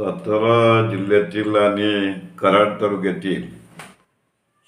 सातारा जिल्ह्यातील आणि कराड तालुक्यातील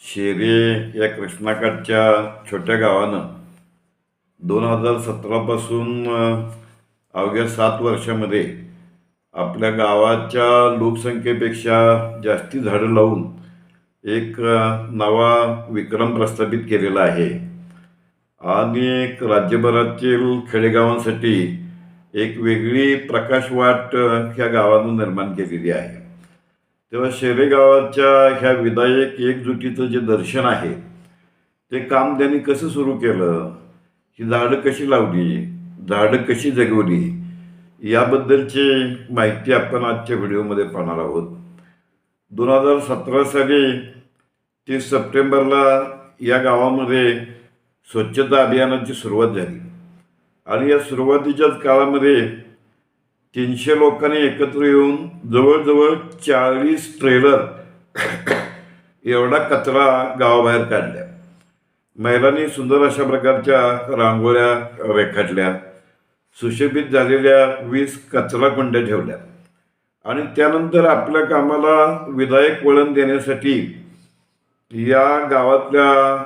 शेरे या कृष्णाकाठच्या छोट्या गावानं दोन हजार सतरापासून अवघ्या सात वर्षामध्ये आपल्या गावाच्या लोकसंख्येपेक्षा जास्ती झाडं लावून एक नवा विक्रम प्रस्थापित केलेला आहे. आणि एक राज्यभरातील खेडेगावांसाठी एक वेगळी प्रकाशवाट ह्या गावानं निर्माण केलेली आहे. तेव्हा शेरे गावाच्या ह्या विधायक एकजुटीचं जे दर्शन आहे ते काम त्यांनी कसं सुरू केलं? ही झाडं कशी लावली? झाडं कशी जगवली? याबद्दलची माहिती आपण आजच्या व्हिडिओमध्ये पाहणार आहोत. दोन हजार सतरा साली तीस सप्टेंबरला या गावामध्ये स्वच्छता अभियानाची सुरुवात झाली. आणि या सुरुवातीच्याच काळामध्ये तीनशे लोकांनी एकत्र येऊन जवळजवळ चाळीस ट्रेलर एवढा कचरा गावाबाहेर काढल्या. महिलांनी सुंदर अशा प्रकारच्या रांगोळ्या रेखाटल्या. सुशोभित झालेल्या वीस कचरा कुंड्या ठेवल्या. आणि त्यानंतर आपल्या कामाला विधायक वळण देण्यासाठी या गावातल्या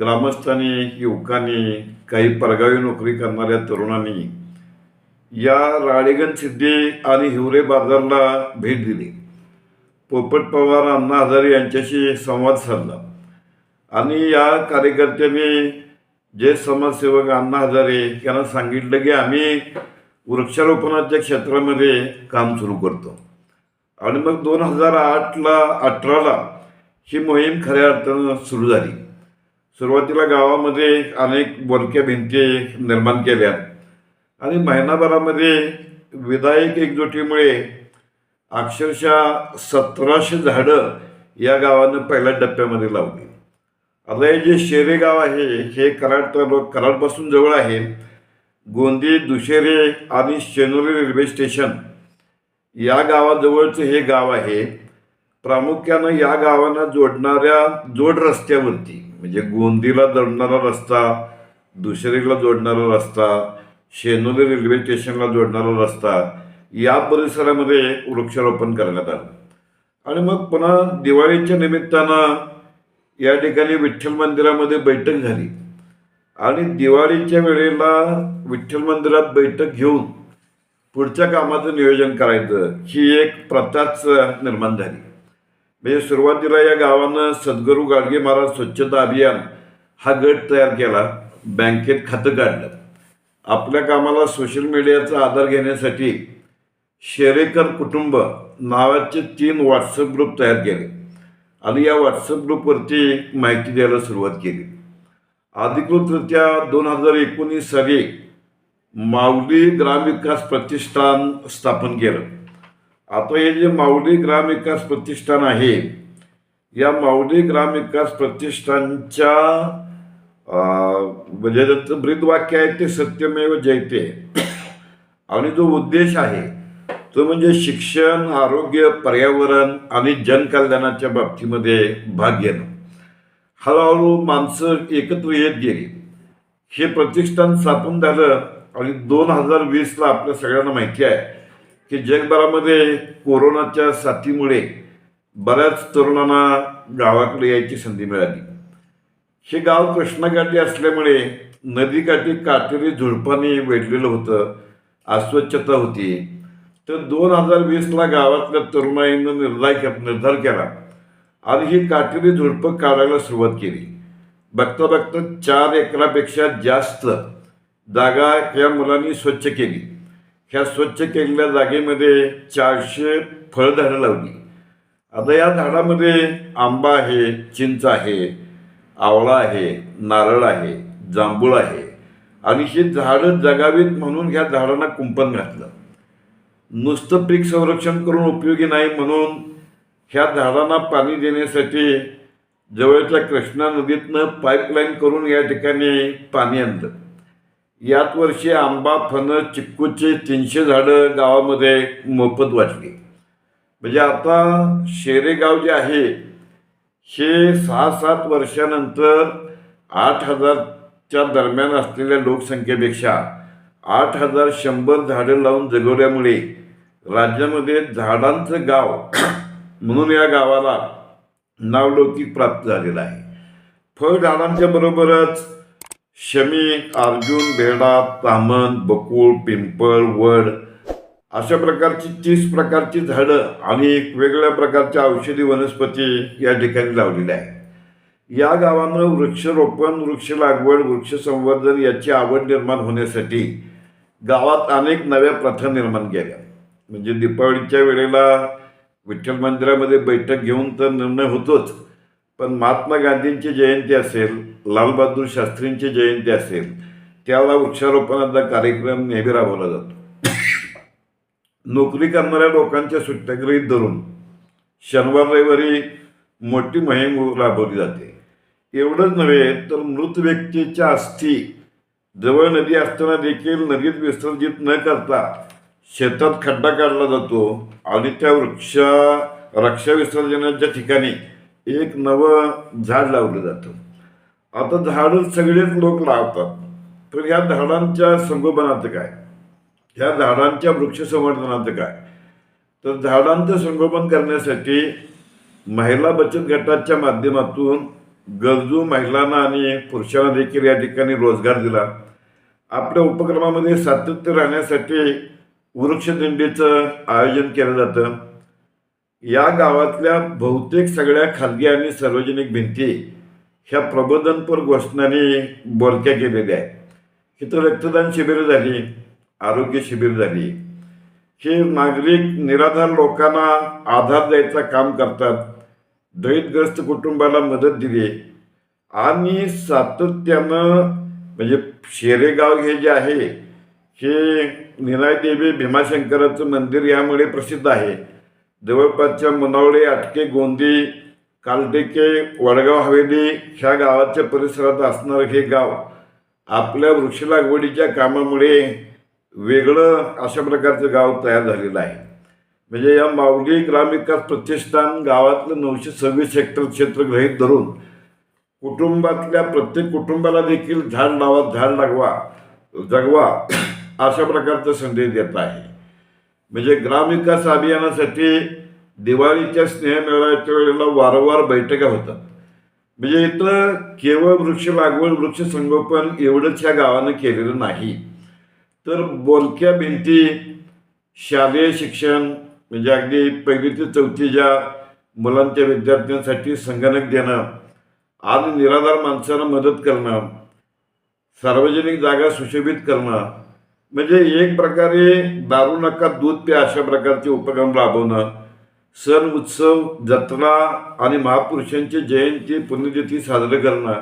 ग्रामस्थांनी युवकांनी काही परगावी नोकरी करणाऱ्या तरुणांनी या राळेगण सिद्धी आणि हिवरे बाजारला भेट दिली. पोपट पवार अण्णा हजारे यांच्याशी संवाद साधला. आणि या कार्यकर्त्यांनी जे समाजसेवक अण्णा हजारे यांना सांगितलं की आम्ही वृक्षारोपणाच्या क्षेत्रामध्ये काम सुरू करतो. आणि मग दोन हजार आठला अठराला ही मोहीम खऱ्या अर्थानं सुरू झाली. सुरुवातीला गावामध्ये अनेक बोलक्या भिंती निर्माण केल्या. आणि महिनाभरामध्ये विधायक एकजुटीमुळे अक्षरशः सतराशे झाडं या गावानं पहिल्या टप्प्यामध्ये लावली. आता हे जे शेरे गाव आहे हे कराड तालुक कराडपासून जवळ आहे. गोंदी दुशेरे आणि शेनोरी रेल्वे स्टेशन या गावाजवळचं हे गाव आहे. प्रामुख्यानं या गावांना जोडणाऱ्या जोड रस्त्यावरती म्हणजे गोंदीला जोडणारा रस्ता दुसरीला जोडणारा रस्ता शेनोली रेल्वे स्टेशनला जोडणारा रस्ता या परिसरामध्ये वृक्षारोपण करण्यात आलं. आणि मग पुन्हा दिवाळीच्या निमित्तानं या ठिकाणी विठ्ठल मंदिरामध्ये बैठक झाली. आणि दिवाळीच्या वेळेला विठ्ठल मंदिरात बैठक घेऊन पुढच्या कामाचं नियोजन करायचं ही एक प्रथाच निर्माण झाली. म्हणजे सुरुवातीला या गावानं सद्गुरू गाडगे महाराज स्वच्छता अभियान हा गट तयार केला बँकेत खातं काढलं. आपल्या कामाला सोशल मीडियाचा आधार घेण्यासाठी शेरेकर कुटुंब नावाचे तीन व्हॉट्सअप ग्रुप तयार केले आणि या व्हॉट्सअप ग्रुपवरती माहिती द्यायला सुरुवात केली. अधिकृतरित्या दोन हजार एकोणीस साली माऊली ग्रामविकास प्रतिष्ठान स्थापन केलं. आता हे जे माऊली ग्राम विकास प्रतिष्ठान आहे या माऊली ग्राम विकास प्रतिष्ठानच्या म्हणजे ज्याचं ब्रीदवाक्य आहे ते सत्यमेव जयते. आणि जो उद्देश आहे तो म्हणजे शिक्षण आरोग्य पर्यावरण आणि जनकल्याणाच्या बाबतीमध्ये भाग घेणं. हळूहळू माणसं एकत्र येत गेली. हे प्रतिष्ठान स्थापन झालं आणि दोन हजार वीसला आपल्या सगळ्यांना माहिती आहे की जगभरामध्ये कोरोनाच्या साथीमुळे बऱ्याच तरुणांना गावाकडे यायची संधी मिळाली. हे गाव कृष्णाकाठी असल्यामुळे नदीकाठी काटेरी झुडपाने वेढलेलं होतं अस्वच्छता होती. तर दोन हजार वीसला गावातल्या तरुणाईनं निर्धार के निर्धार केला. आणि ही काटेरी झुडपं काढायला सुरुवात केली. बघता बघता चार एकरापेक्षा जास्त जागा या मुलांनी स्वच्छ केली. ह्या स्वच्छ केलेल्या जागेमध्ये चारशे फळझाडं लावली. आता या झाडामध्ये आंबा आहे चिंच आहे आवळा आहे नारळ आहे जांभूळ आहे. आणि ही झाडं जगावीत म्हणून ह्या झाडांना कुंपण घातलं. नुसतं पीक संरक्षण करून उपयोगी नाही म्हणून ह्या झाडांना पाणी देण्यासाठी जवळच्या कृष्णा नदीतनं पाईपलाईन करून या ठिकाणी पाणी आणलं. याच वर्षी आंबा फणस चिक्कूचे तीनशे झाडं गावामध्ये मोफत वाटली म्हणजे आता शेरेगाव जे आहे हे सहा सात वर्षानंतर आठ हजारच्या दरम्यान असलेल्या लोकसंख्येपेक्षा आठ हजार शंभर झाडं लावून जगवल्यामुळे राज्यामध्ये झाडांचं गाव म्हणून या गावाला नावलौकिक प्राप्त झालेलं आहे. फळझाडांच्या बरोबरच शमी अर्जुन बेडा तामण बकुळ पिंपळ वड अशा प्रकारची तीस प्रकारची झाडं आणि वेगवेगळ्या प्रकारच्या औषधी वनस्पती या ठिकाणी लावलेल्या आहे या गावानं वृक्षरोपण वृक्ष लागवड वृक्ष संवर्धन याची आवड निर्माण होण्यासाठी गावात अनेक नव्या प्रथा निर्माण केल्या. म्हणजे दीपावलीच्या वेळेला विठ्ठल मंदिरामध्ये बैठक घेऊन तर निर्णय होतोच पण महात्मा गांधींची जयंती असेल लालबहादूर शास्त्रींची जयंती असेल त्याला वृक्षारोपणाचा कार्यक्रम नेहमी राबवला जातो. नोकरी करणाऱ्या लोकांच्या सुट्ट्यागृहीत धरून शनिवार रविवारी मोठी मोहीम राबवली जाते. एवढंच नव्हे तर मृत व्यक्तीच्या अस्थी जवळ नदी असताना देखील नदीत विसर्जित न करता शेतात खड्डा काढला जातो आणि त्या वृक्ष रक्षा विसर्जनाच्या ठिकाणी एक नवं झाड लावलं जातं. आता झाडं सगळेच लोक लावतात. पण या झाडांच्या संगोपनाचं काय? ह्या झाडांच्या वृक्ष संवर्धनाचं काय? तर झाडांचं संगोपन करण्यासाठी महिला बचत गटाच्या माध्यमातून गरजू महिलांना आणि पुरुषांना देखील या ठिकाणी रोजगार दिला. आपल्या उपक्रमामध्ये सातत्य राहण्यासाठी वृक्षदिंडीचं आयोजन केलं जातं. या गावातल्या बहुतेक सगळ्या खाजगी आणि सार्वजनिक भिंती ह्या प्रबोधनपर घोषणाने बोलक्या केलेल्या आहेत. इथं रक्तदान शिबिरं झाली आरोग्य शिबिर झाली. हे नागरिक निराधार लोकांना आधार द्यायचं काम करतात दलितग्रस्त कुटुंबाला मदत दिली आणि सातत्यानं म्हणजे शेरेगाव हे जे आहे हे निनायदेवी भीमाशंकराचं मंदिर यामुळे प्रसिद्ध आहे. जवळपासच्या मनावळे आटके गोंदी कालटेके वडगाव हवेली ह्या गावाच्या परिसरात असणारं हे गाव आपल्या वृक्ष लागवडीच्या कामामुळे वेगळं अशा प्रकारचं गाव तयार झालेलं आहे. म्हणजे या माऊली ग्रामविकास प्रतिष्ठान गावातलं नऊशे सव्वीस हेक्टर क्षेत्र गृहीत धरून कुटुंबातल्या प्रत्येक कुटुंबाला देखील झाड लावा झाड लागवा जगवा अशा प्रकारचा संदेश देत आहे. म्हणजे ग्रामविकास अभियानासाठी दिवाळीच्या स्नेहमेळाच्या वेळेला वारंवार बैठका होतात. म्हणजे इथं केवळ वृक्ष लागवड वृक्ष संगोपन एवढंच ह्या गावानं केलेलं नाही. तर बोलक्या भिंती शालेय शिक्षण म्हणजे अगदी पहिली ते चौथीच्या मुलांच्या विद्यार्थ्यांसाठी संगणक देणं आणि निराधार माणसांना मदत करणं सार्वजनिक जागा सुशोभित करणं म्हणजे एक प्रकारे दारू नका दूध प्या अशा प्रकारचे उपक्रम राबवणं सण उत्सव जत्रा आणि महापुरुषांची जयंती पुण्यतिथी साजरे करणं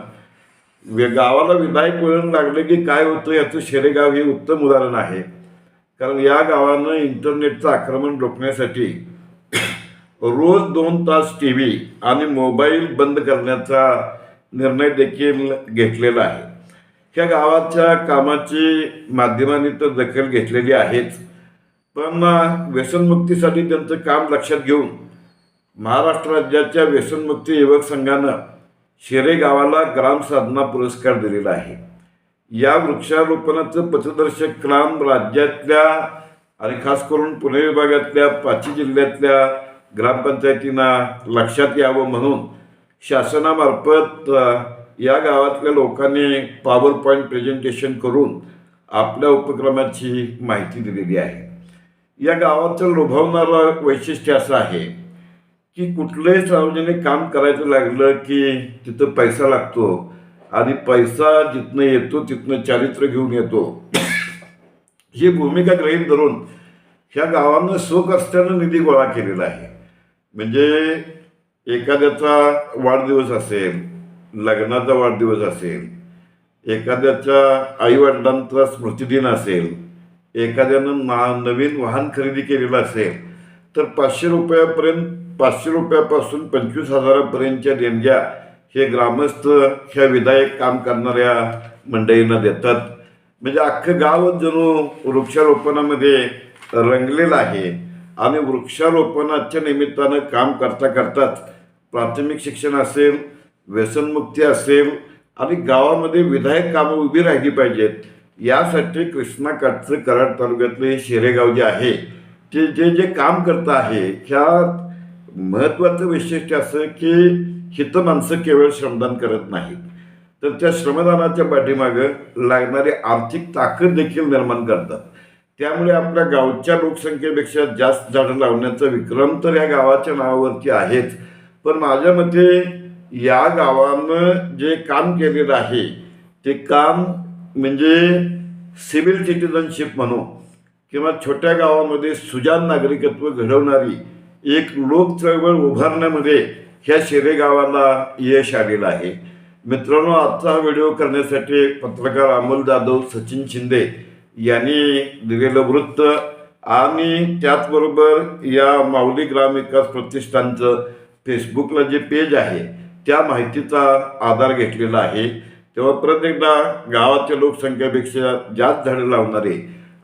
वे- गावाला विधायक वळण लागलं की काय होतं याचं शेरेगाव हे उत्तम उदाहरण आहे. कारण या गावानं इंटरनेटचं आक्रमण रोखण्यासाठी रोज दोन तास टी व्ही आणि मोबाईल बंद करण्याचा निर्णय देखील घेतलेला आहे. ह्या गावाच्या कामाची माध्यमांनी तर दखल घेतलेली आहेच. पण व्यसनमुक्तीसाठी त्यांचं काम लक्षात घेऊन महाराष्ट्र राज्याच्या व्यसनमुक्ती युवक संघानं शेरे गावाला ग्राम साधना पुरस्कार दिलेला आहे. या वृक्षारोपणाचं पथदर्शक काम राज्यातल्या आणि खास करून पुणे विभागातल्या पाची जिल्ह्यातल्या ग्रामपंचायतींना लक्षात यावं म्हणून शासनामार्फत या गावातल्या लोकांनी पॉवर पॉईंट प्रेझेंटेशन करून आपल्या उपक्रमाची माहिती दिलेली आहे. या गावाचं लोभावणारं वैशिष्ट्य असं आहे की कुठलंही सार्वजनिक काम करायचं लागलं की तिथं पैसा लागतो. आणि पैसा जिथनं येतो तिथनं चारित्र्य घेऊन येतो. ही भूमिका ग्रहीत धरून ह्या गावानं सुख असल्यानं निधी गोळा केलेला आहे. म्हणजे एखाद्याचा वाढदिवस असेल लग्नाचा वाढदिवस असेल एखाद्याच्या आईवडिलांचा स्मृतिदिन असेल एखाद्यानं ना नवीन वाहन खरेदी केलेलं असेल तर पाचशे रुपयापर्यंत पाचशे रुपयापासून पंचवीस हजारापर्यंतच्या देणग्या हे ग्रामस्थ ह्या विधायक काम करणाऱ्या मंडळींना देतात. म्हणजे अख्खं गावच जणू वृक्षारोपणामध्ये रंगलेलं आहे आणि वृक्षारोपणाच्या निमित्तानं काम करता करताच प्राथमिक शिक्षण असेल व्यसनमुक्ती असेल आणि गावामध्ये विधायक कामं उभी राहिली पाहिजेत. यासाठी कृष्णाकाठचं कराड तालुक्यातलं हे शेरेगाव जे आहे ते जे जे काम करत आहे ह्या महत्त्वाचं वैशिष्ट्य असं की हिथं माणसं केवळ श्रमदान करत नाहीत. तर त्या श्रमदानाच्या पाठीमागं लागणारी आर्थिक ताकद देखील निर्माण करतात. त्यामुळे आपल्या गावच्या लोकसंख्येपेक्षा जास्त झाडं लावण्याचा विक्रम तर या गावाच्या नावावरती आहेच. पण माझ्या मते या गावानं जे काम केलेलं आहे ते काम म्हणजे सिव्हिल सिटिझनशिप म्हणू किंवा छोट्या गावामध्ये सुजान नागरिकत्व घडवणारी एक लोक चळवळ उभारण्यामध्ये ह्या शेरे गावाला यश आलेलं आहे. मित्रांनो आजचा हा व्हिडिओ करण्यासाठी पत्रकार अमोल जाधव सचिन शिंदे यांनी दिलेलं वृत्त आणि त्याचबरोबर या माऊली ग्रामविकास प्रतिष्ठानचं फेसबुकला जे पेज आहे त्या माहितीचा आधार घेतलेला आहे. तेव्हा प्रत्येकदा गावाच्या लोकसंख्येपेक्षा जास्त झाडं लावणारे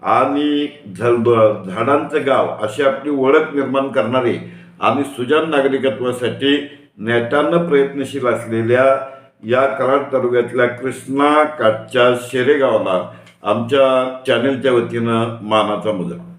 आणि झल झाडांचं गाव अशी आपली ओळख निर्माण करणारे आणि सुजान नागरिकत्वासाठी नेटानं प्रयत्नशील असलेल्या या कराड तालुक्यातल्या कृष्णा काठच्या शेरेगावला आमच्या चॅनेलच्या वतीनं मानाचा मुजरा